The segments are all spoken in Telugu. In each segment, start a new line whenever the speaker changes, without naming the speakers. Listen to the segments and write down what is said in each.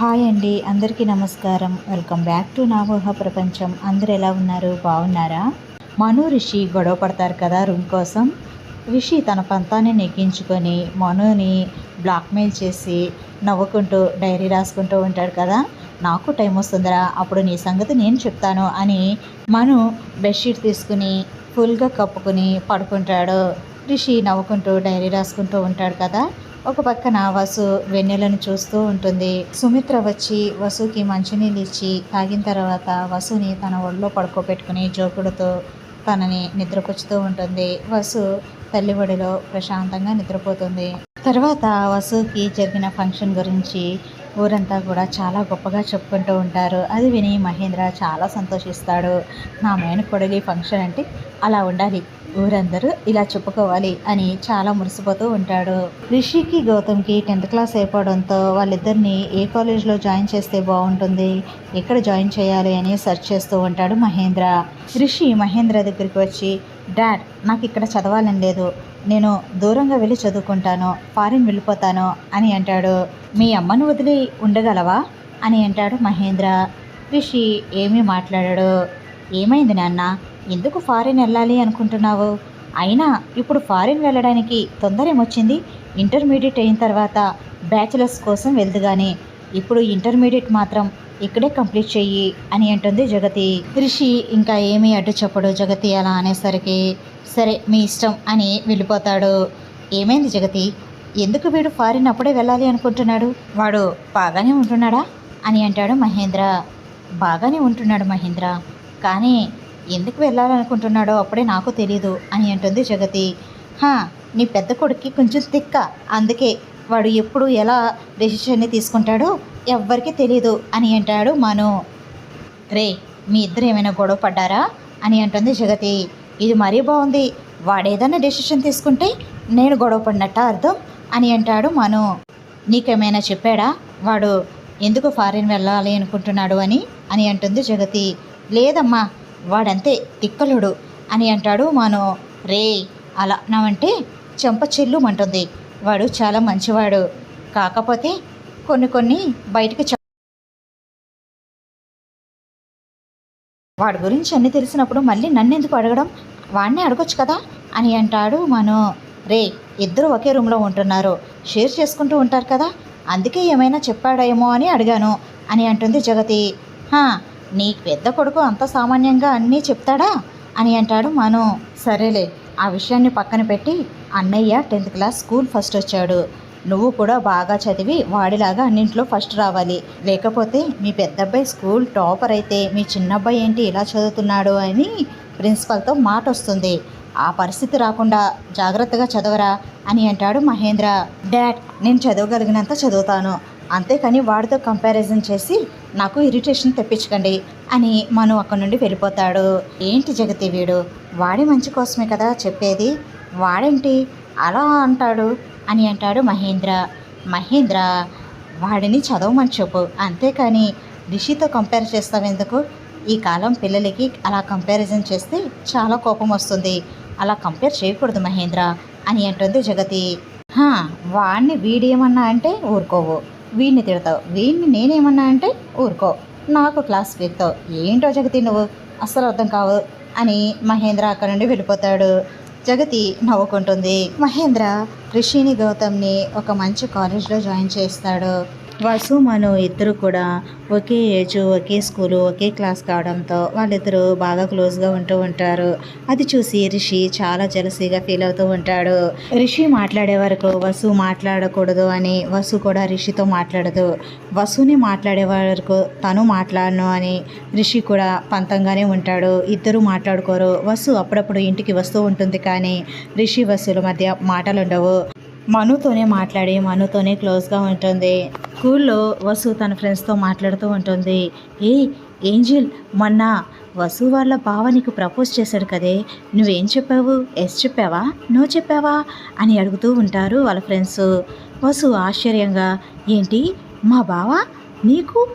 హాయ్ అండి అందరికీ నమస్కారం. వెల్కమ్ బ్యాక్ టు నా ఊహ ప్రపంచం. అందరు ఎలా ఉన్నారు? బాగున్నారా? మను రిషి గొడవ పడతారు కదా రూమ్ కోసం. రిషి తన పంతాన్ని నెగ్గించుకొని మనుని బ్లాక్మెయిల్ చేసి నవ్వుకుంటూ డైరీ రాసుకుంటూ ఉంటాడు కదా. నాకు టైం వస్తుందిరా అప్పుడు నీ సంగతి నేను చెప్తాను అని మను బెడ్షీట్ తీసుకుని ఫుల్గా కప్పుకుని పడుకుంటాడు. రిషి నవ్వుకుంటూ డైరీ రాసుకుంటూ ఉంటాడు కదా. ఒక పక్కన వసు వెన్నెలను చూస్తూ ఉంటుంది. సుమిత్ర వచ్చి వసుకి మంచినీళ్ళు ఇచ్చి తాగిన తర్వాత వసుని తన ఒళ్ళో పడుకోబెట్టుకుని జోకుడుతో తనని నిద్రపుచ్చుతూ ఉంటుంది. వసు తల్లి ఒడిలో ప్రశాంతంగా నిద్రపోతుంది. తర్వాత వసుకి జరిగిన ఫంక్షన్ గురించి ఊరంతా కూడా చాలా గొప్పగా చెప్పుకుంటూ ఉంటారు. అది విని మహేంద్ర చాలా సంతోషిస్తాడు. నా మేనకొడలి ఫంక్షన్ అంటే అలా ఉండాలి. ఊరందరూ ఇలా చెప్పుకోవాలి అని చాలా మురిసిపోతూ ఉంటాడు. రిషికి గౌతమ్కి టెన్త్ క్లాస్ అయిపోవడంతో వాళ్ళిద్దరిని ఏ కాలేజ్లో జాయిన్ చేస్తే బాగుంటుంది ఎక్కడ జాయిన్ చేయాలి అని సెర్చ్ చేస్తూ ఉంటాడు మహేంద్ర. రిషి మహేంద్ర దగ్గరికి వచ్చి డాడ్ నాకు ఇక్కడ చదవాలని లేదు. నేను దూరంగా వెళ్ళి చదువుకుంటాను ఫారిన్ వెళ్ళిపోతాను అని అంటాడు. మీ అమ్మను వదిలి ఉండగలవా? అని అంటాడు మహేంద్ర. రిషి ఏమీ మాట్లాడాడు. ఏమైంది నాన్న? ఎందుకు ఫారిన్ వెళ్ళాలి అనుకుంటున్నావు? అయినా ఇప్పుడు ఫారిన్ వెళ్ళడానికి తొందర ఏమొచ్చింది? ఇంటర్మీడియట్ అయిన తర్వాత బ్యాచిలర్స్ కోసం వెళ్దు కానీ ఇప్పుడు ఇంటర్మీడియట్ మాత్రం ఇక్కడే కంప్లీట్ చెయ్యి అని అంటుంది జగతి. రిషి ఇంకా ఏమీ అడ్డు చెప్పడు. జగతి అలా అనేసరికి సరే మీ ఇష్టం అని వెళ్ళిపోతాడు. ఏమైంది జగతి? ఎందుకు వీడు ఫారిన్ అప్పుడే వెళ్ళాలి అనుకుంటున్నాడు? వాడు బాగానే ఉంటున్నాడా? అని అంటాడు మహేంద్ర. బాగానే ఉంటున్నాడు మహేంద్ర. కానీ ఎందుకు వెళ్ళాలనుకుంటున్నాడో అప్పుడే నాకు తెలియదు అని అంటుంది జగతి. హా నీ పెద్ద కొడుక్కి కొంచెం తిక్క. అందుకే వాడు ఎప్పుడు ఎలా డెసిషన్ని తీసుకుంటాడో ఎవ్వరికీ తెలీదు అని అంటాడు మను. రే మీ ఇద్దరు ఏమైనా గొడవ పడ్డారా? అని అంటుంది జగతి. ఇది మరీ బాగుంది. వాడేదన్నా డెసిషన్ తీసుకుంటే నేను గొడవ పడినట్ట అర్థం? అని అంటాడు మను. నీకేమైనా చెప్పాడా? వాడు ఎందుకు ఫారిన్ వెళ్ళాలి అనుకుంటున్నాడు అని? అని అంటుంది జగతి. లేదమ్మా వాడంతే తిక్కలుడు అని అంటాడు మను. రే అలా నావంటే చెంప చెల్లుమంటుంది. వాడు చాలా మంచివాడు. కాకపోతే కొన్ని కొన్ని బయటకు వాడి గురించి అన్నీ తెలిసినప్పుడు మళ్ళీ నన్ను ఎందుకు అడగడం? వాడిని అడగొచ్చు కదా? అని అంటాడు మను. రే ఇద్దరు ఒకే రూమ్లో ఉంటున్నారు. షేర్ చేసుకుంటూ ఉంటారు కదా? అందుకే ఏమైనా చెప్పాడేమో అని అడిగాను అని అంటుంది జగతి. నీ పెద్ద కొడుకు అంత సామాన్యంగా అన్నీ చెప్తాడా? అని అంటాడు మను. సరేలే ఆ విషయాన్ని పక్కన పెట్టి అన్నయ్య టెన్త్ క్లాస్ స్కూల్ ఫస్ట్ వచ్చాడు. నువ్వు కూడా బాగా చదివి వాడిలాగా అన్నింట్లో ఫస్ట్ రావాలి. లేకపోతే మీ పెద్దబ్బాయి స్కూల్ టాపర్ అయితే మీ చిన్నబ్బాయి ఏంటి ఇలా చదువుతున్నాడు అని ప్రిన్సిపల్తో మాట వస్తుంది ఆ పరిస్థితి రాకుండా జాగ్రత్తగా చదవరా అని అంటాడు మహేంద్ర. డాడ్ నేను చదవగలిగినంత చదువుతాను. అంతేకాని వాడితో కంపారిజన్ చేసి నాకు ఇరిటేషన్ తెప్పించకండి అని మను అక్కడి నుండి వెళ్ళిపోతాడు. ఏంటి జగతి వీడు? వాడి మంచి కోసమే కదా చెప్పేది. వాడేంటి? అలా అంటాడు. అని అంటాడు మహేంద్ర. మహేంద్ర వాడిని చదవమని చెప్పు. అంతేకాని రిషితో కంపేర్ చేస్తావెందుకు ఈ కాలం పిల్లలకి అలా కంపారిజన్ చేస్తే చాలా కోపం వస్తుంది. అలా కంపేర్ చేయకూడదు మహేంద్ర అని అంటుంది జగతి. హా వాడిని వీడేమన్నా అంటే ఊరుకోవు. వీడిని తిడతావు. వీడిని నేనేమన్నా అంటే ఊరుకో. నాకు క్లాస్ పీక్తావు ఏంటో జగతి నువ్వు? అస్సలు అర్థం కావు అని మహేంద్ర అక్కడ నుండి వెళ్ళిపోతాడు. జగతి నవ్వుకుంటుంది. మహేంద్ర రిషిని గౌతమ్ని ఒక మంచి కాలేజ్లో జాయిన్ చేస్తాడు వసు మను ఇద్దరు కూడా ఒకే ఏజ్ ఒకే స్కూలు ఒకే క్లాస్ కావడంతో వాళ్ళిద్దరూ బాగా క్లోజ్గా ఉంటూ ఉంటారు. అది చూసి రిషి చాలా జలసీగా ఫీల్ అవుతూ ఉంటాడు. రిషి మాట్లాడే వరకు వసు మాట్లాడకూడదు అని వసు కూడా రిషితో మాట్లాడదు. వసుని మాట్లాడే వరకు తను మాట్లాడను అని రిషి కూడా పంతంగానే ఉంటాడు. ఇద్దరు మాట్లాడుకోరు. వసు అప్పుడప్పుడు ఇంటికి వస్తూ ఉంటుంది కానీ రిషి వసుల మధ్య మాటలు ఉండవు మనుతోనే మాట్లాడి మనుతోనే క్లోజ్గా ఉంటుంది. స్కూల్లో వసు తన ఫ్రెండ్స్తో మాట్లాడుతూ ఉంటుంది. ఏ ఏంజిల్ మొన్న వసు వాళ్ళ బావ నీకు ప్రపోజ్ చేశాడు కదే. నువ్వేం చెప్పావు? ఎస్ చెప్పావా? నో చెప్పావా? అని అడుగుతూ ఉంటారు వాళ్ళ ఫ్రెండ్స్. వసు ఆశ్చర్యంగా ఏంటి? మా బావ నీకు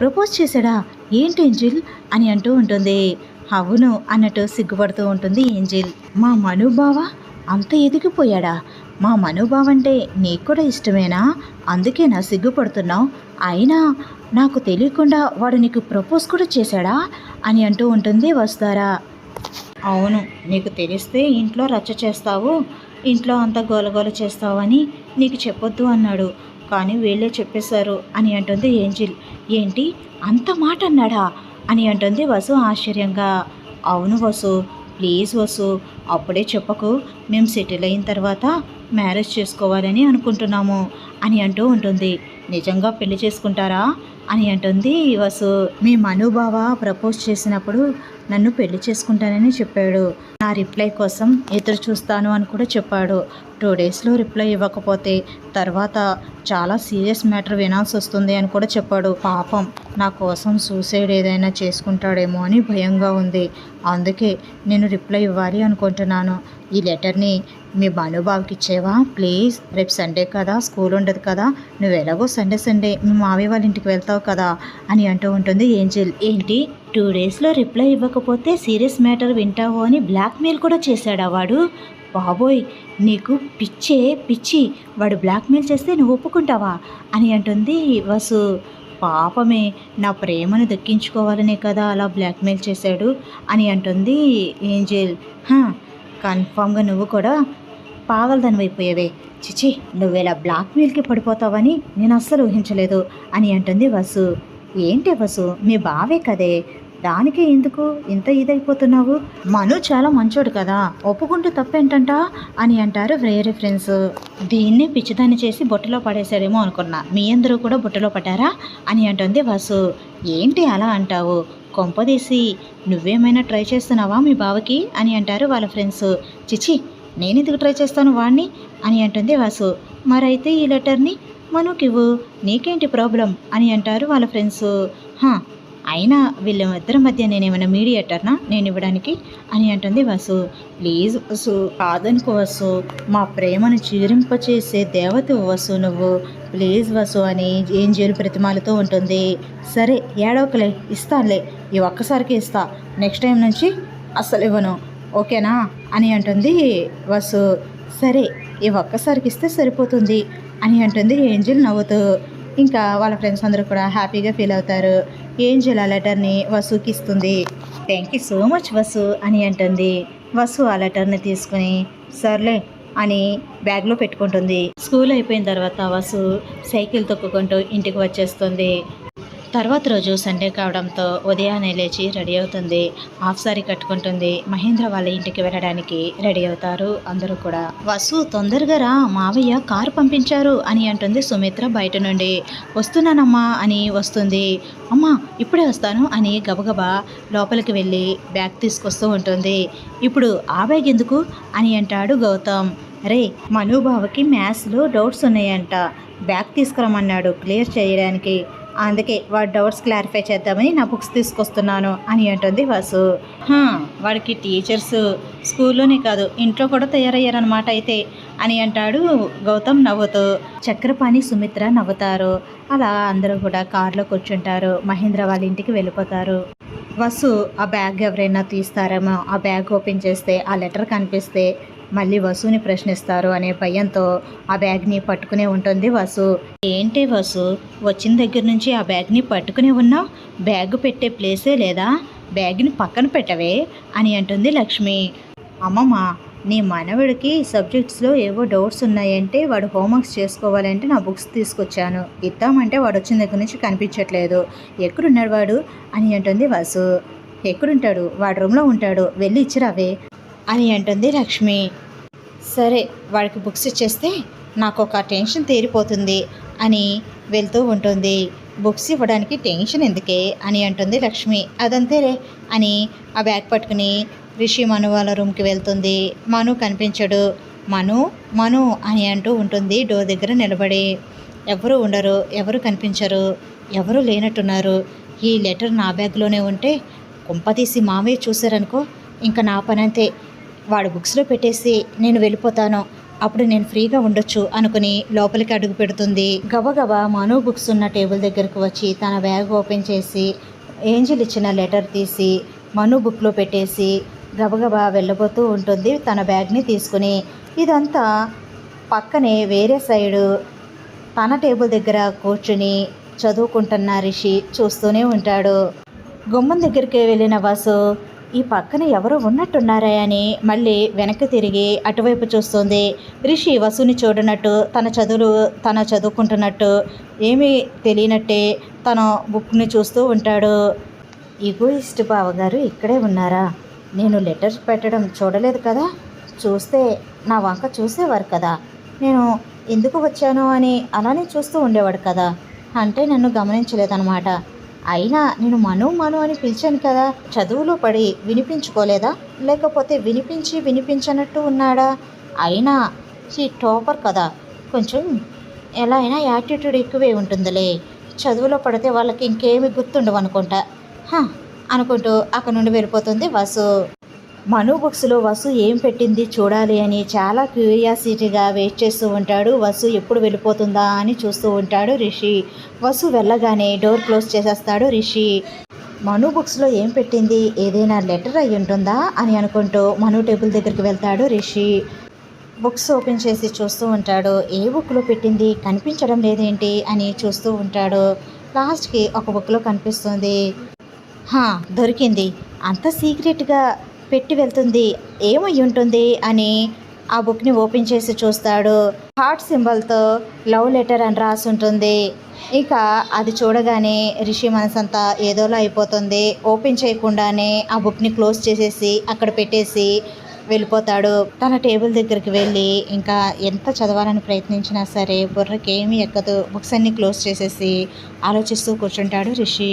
ప్రపోజ్ చేశాడా? ఏంటి ఏంజిల్? అని అంటూ ఉంటుంది. అవును అన్నట్టు సిగ్గుపడుతూ ఉంటుంది ఏంజిల్. మా మను బావ అంత ఎదిగిపోయాడా? మా మనోభావం అంటే నీకు కూడా ఇష్టమేనా? అందుకే నా సిగ్గుపడుతున్నావు. అయినా నాకు తెలియకుండా వాడు నీకు ప్రపోజ్ కూడా చేశాడా? అని అంటూ ఉంటుంది వస్తారా? అవును నీకు తెలిస్తే ఇంట్లో రచ్చ చేస్తావు ఇంట్లో అంతా గోలగోల చేస్తావు అని నీకు చెప్పొద్దు అన్నాడు. కానీ వీళ్ళే చెప్పేశారు అని అంటుంది ఏంజిల్. ఏంటి? అంత మాట అన్నాడా? అని అంటుంది వసు ఆశ్చర్యంగా. అవును వసు ప్లీజ్ వసు అప్పుడే చెప్పకు. మేము సెటిల్ అయిన తర్వాత మ్యారేజ్ చేసుకోవాలని అనుకుంటున్నాము అని అంటూ ఉంటుంది. నిజంగా పెళ్ళి చేసుకుంటారా? అని అంటుంది వసు. మీ మనుబావ ప్రపోజ్ చేసినప్పుడు నన్ను పెళ్ళి చేసుకుంటానని చెప్పాడు. నా రిప్లై కోసం ఎదురు చూస్తాను అని కూడా చెప్పాడు. టూ డేస్లో రిప్లై ఇవ్వకపోతే తర్వాత చాలా సీరియస్ మ్యాటర్ వినాల్సి వస్తుంది అని కూడా చెప్పాడు. పాపం నా కోసం సూసైడ్ ఏదైనా చేసుకుంటాడేమో అని భయంగా ఉంది. అందుకే నేను రిప్లై ఇవ్వాలి అనుకుంటున్నాను. ఈ లెటర్ని మీ భానుబాబుకి ఇచ్చేవా? ప్లీజ్ రేపు సండే కదా స్కూల్ ఉండదు కదా నువ్వు ఎలాగో సండే సండే మీ మావయ్య వాళ్ళ ఇంటికి వెళ్తావు కదా అని అంటూ ఉంటుంది ఏంజిల్. ఏంటి? టూ డేస్లో రిప్లై ఇవ్వకపోతే సీరియస్ మ్యాటర్ వింటావు అని బ్లాక్మెయిల్ కూడా చేశాడా వాడు? బాబోయ్ నీకు పిచ్చే పిచ్చి వాడు బ్లాక్మెయిల్ చేస్తే నువ్వు ఒప్పుకుంటావా? అని అంటుంది వసు. పాపమే నా ప్రేమను దక్కించుకోవాలనే కదా అలా బ్లాక్మెయిల్ చేశాడు అని అంటుంది ఏంజెల్. హా కన్ఫామ్గా నువ్వు కూడా పాగలదాని చిచి నువ్వేలా బ్లాక్మెయిల్కి పడిపోతావని నేను అస్సలు ఊహించలేదు అని అంటుంది వసు. ఏంటి వసు మీ బావే కదే? దానికే ఎందుకు ఇంత ఇదైపోతున్నావు? మను చాలా మంచోడు కదా ఒప్పుకుంటూ తప్పేంటంట అని అంటారు వేరే ఫ్రెండ్స్. దీన్ని పిచ్చిదాన్ని చేసి బుట్టలో పడేశాడేమో అనుకున్నా. మీ అందరూ కూడా బుట్టలో పడ్డారా? అని అంటుంది వసు. ఏంటి అలా అంటావు? కొంపదీసి నువ్వేమైనా ట్రై చేస్తున్నావా మీ బావకి? అని అంటారు వాళ్ళ ఫ్రెండ్స్. చిచి నేను ఎందుకు ట్రై చేస్తాను వాణ్ణి? అని అంటుంది వాసు. మరైతే ఈ లెటర్ని మనకివ్వు. నీకేంటి ప్రాబ్లం అని అంటారు వాళ్ళ ఫ్రెండ్స్ హా అయినా వీళ్ళిద్దరి మధ్య నేనేమైనా మీడియేటర్నా నేను ఇవ్వడానికి? అని అంటుంది వసు. ప్లీజ్ వసు కాదనుకో వసు. మా ప్రేమను చీరింపచేసే దేవత వసు నువ్వు. ప్లీజ్ వసు అని ఏంజేలు ప్రతిమాలతో ఉంటుంది. సరే ఏడవకలే ఇస్తానులే. ఈ ఒక్కసారికి ఇస్తా. నెక్స్ట్ టైం నుంచి అస్సలు ఇవ్వను ఓకేనా అని అంటుంది వసు. సరే ఈ ఒక్కసారికి ఇస్తే సరిపోతుంది అని అంటుంది ఏంజిల్ నవ్వుతూ. ఇంకా వాళ్ళ ఫ్రెండ్స్ అందరూ కూడా హ్యాపీగా ఫీల్ అవుతారు. ఏంజిల్ ఆ లెటర్ని వసుకి ఇస్తుంది. Thank you so much Vasu అని అంటుంది. వసు ఆ లెటర్ని తీసుకుని సర్లే అని బ్యాగ్లో పెట్టుకుంటుంది. స్కూల్ అయిపోయిన తర్వాత వసు సైకిల్ తొక్కుకుంటూ ఇంటికి వచ్చేస్తుంది. తర్వాత రోజు సండే కావడంతో ఉదయాన్నే లేచి రెడీ అవుతుంది. Half sorry కట్టుకుంటుంది. మహేంద్ర వాళ్ళ ఇంటికి వెళ్ళడానికి రెడీ అవుతారు. అందరూ కూడా వసు తొందరగా రా. మావయ్య కారు పంపించారు అని అంటుంది సుమిత్ర బయట నుండి. వస్తున్నానమ్మా అని వస్తుంది. అమ్మా ఇప్పుడే వస్తాను అని గబగబా లోపలికి వెళ్ళి బ్యాగ్ తీసుకొస్తూ ఉంటుంది. ఇప్పుడు ఆ బ్యాగ్ ఎందుకు? అని అంటాడు గౌతమ్. రే మనుబావకి మ్యాథ్స్లో డౌట్స్ ఉన్నాయంట. బ్యాగ్ తీసుకురమ్మన్నాడు క్లియర్ చేయడానికి. అందుకే వాడి డౌట్స్ క్లారిఫై చేద్దామని నా బుక్స్ తీసుకొస్తున్నాను అని అంటుంది వాసు. వాడికి టీచర్స్ స్కూల్లోనే కాదు ఇంట్లో కూడా తయారయ్యారనమాట అయితే అని అంటాడు గౌతమ్ నవ్వుతూ. చక్రపాణి సుమిత్ర నవ్వుతారు. అలా అందరూ కూడా కారులో కూర్చుంటారు. మహేంద్ర వాళ్ళ ఇంటికి వెళ్ళిపోతారు. వసు ఆ బ్యాగ్ ఎవరైనా తీస్తారేమో ఆ బ్యాగ్ ఓపెన్ చేస్తే ఆ లెటర్ కనిపిస్తే మళ్ళీ వసుని ప్రశ్నిస్తారు అనే భయంతో ఆ బ్యాగ్ని పట్టుకునే ఉంటుంది వసు. ఏంటి వసు? వచ్చిన దగ్గర నుంచి ఆ బ్యాగ్ని పట్టుకునే ఉన్నావు బ్యాగ్ పెట్టే ప్లేసే లేదా? బ్యాగ్ని పక్కన పెట్టవే అని అంటుంది లక్ష్మి. అమ్మమ్మ నీ మనవడికి సబ్జెక్ట్స్లో ఏవో డౌట్స్ ఉన్నాయంటే వాడు హోంవర్క్స్ చేసుకోవాలంటే నా బుక్స్ తీసుకొచ్చాను. ఇద్దామంటే వాడు వచ్చిన దగ్గర నుంచి కనిపించట్లేదు. ఎక్కడున్నాడు వాడు? అని అంటుంది వాసు. ఎక్కడుంటాడు? వాడు రూమ్లో ఉంటాడు. వెళ్ళి ఇచ్చిరావే. అని అంటుంది లక్ష్మి. సరే వాడికి బుక్స్ ఇచ్చేస్తే నాకు ఒక టెన్షన్ తీరిపోతుంది అని వెళ్తూ ఉంటుంది. బుక్స్ ఇవ్వడానికి టెన్షన్ ఎందుకే అని అంటుంది లక్ష్మి. అదంతేలే అని ఆ బ్యాగ్ పట్టుకుని రిషి మను వాళ్ళ రూమ్కి వెళ్తుంది. మను కనిపించడు. మను మను అని అంటూ ఉంటుంది డోర్ దగ్గర నిలబడి. ఎవరు ఉండరు ఎవరు కనిపించరు ఎవరు లేనట్టున్నారు. ఈ లెటర్ నా బ్యాగ్లోనే ఉంటే కుంపతీసి మామయ్య చూశారనుకో ఇంకా నా పని అంతే వాడు బుక్స్లో పెట్టేసి నేను వెళ్ళిపోతాను. అప్పుడు నేను ఫ్రీగా ఉండొచ్చు అనుకుని లోపలికి అడుగు పెడుతుంది. గబగబా మను బుక్స్ ఉన్న టేబుల్ దగ్గరకు వచ్చి తన బ్యాగ్ ఓపెన్ చేసి ఏంజిల్ ఇచ్చిన లెటర్ తీసి మను బుక్లో పెట్టేసి గబగబా వెళ్ళబోతూ ఉంటుంది తన బ్యాగ్ని తీసుకుని. ఇదంతా పక్కనే వేరే సైడు తన టేబుల్ దగ్గర కూర్చుని చదువుకుంటున్న రిషి చూస్తూనే ఉంటాడు. గుమ్మం దగ్గరికి వెళ్ళిన వాసు ఈ పక్కన ఎవరో ఉన్నట్టున్నారా అని మళ్ళీ వెనక్కి తిరిగి అటువైపు చూస్తుంది. రిషి వసుని చూడనట్టు తన చదువులు తన చదువుకుంటున్నట్టు ఏమీ తెలియనట్టే తన బుక్ని చూస్తూ ఉంటాడు. ఈగోయిస్ట్ బావగారు ఇక్కడే ఉన్నారా? నేను లెటర్స్ పెట్టడం చూడలేదు కదా? చూస్తే నా వంక చూసేవారు కదా? నేను ఎందుకు వచ్చాను అని అలానే చూస్తూ ఉండేవాడు కదా? అంటే నన్ను గమనించలేదన్నమాట. అయినా నేను మను మను అని పిలిచాను కదా చదువులో పడి వినిపించుకోలేదా? లేకపోతే వినిపించి వినిపించనట్టు ఉన్నాడా? అయినా ఈ టాపర్ కదా కొంచెం ఎలా అయినా యాటిట్యూడ్ ఎక్కువే ఉంటుందిలే. చదువులో పడితే వాళ్ళకి ఇంకేమి గుర్తుండవు అనుకుంటా హ, అనుకుంటూ అక్కడ నుండి వెళ్ళిపోతుంది వసు. మను బుక్స్లో వసు ఏం పెట్టింది చూడాలి అని చాలా క్యూరియాసిటీగా వెయిట్ చేస్తూ ఉంటాడు. వసు ఎప్పుడు వెళ్ళిపోతుందా అని చూస్తూ ఉంటాడు రిషి. వసు వెళ్ళగానే డోర్ క్లోజ్ చేసేస్తాడు రిషి. మను బుక్స్లో ఏం పెట్టింది? ఏదైనా లెటర్ అయి ఉంటుందా? అని అనుకుంటూ మను టేబుల్ దగ్గరికి వెళ్తాడు రిషి. బుక్స్ ఓపెన్ చేసి చూస్తూ ఉంటాడు. ఏ బుక్లో పెట్టింది? కనిపించడం లేదేంటి? అని చూస్తూ ఉంటాడు. లాస్ట్కి ఒక బుక్లో కనిపిస్తుంది. హా దొరికింది. అంత సీక్రెట్గా పెట్టి వెళ్తుంది. ఏమై ఉంటుంది అని ఆ బుక్ని ఓపెన్ చేసి చూస్తాడు. హార్ట్ సింబల్తో లవ్ లెటర్ అని రాసి ఉంటుంది ఇక అది చూడగానే రిషి మనసంతా ఏదోలా అయిపోతుంది. ఓపెన్ చేయకుండానే ఆ బుక్ని క్లోజ్ చేసేసి అక్కడ పెట్టేసి వెళ్ళిపోతాడు. తన టేబుల్ దగ్గరికి వెళ్ళి ఇంకా ఎంత చదవాలని ప్రయత్నించినా సరే బుర్రకి ఏమీ ఎక్కదు. బుక్స్ అన్ని క్లోజ్ చేసేసి ఆలోచిస్తూ కూర్చుంటాడు రిషి.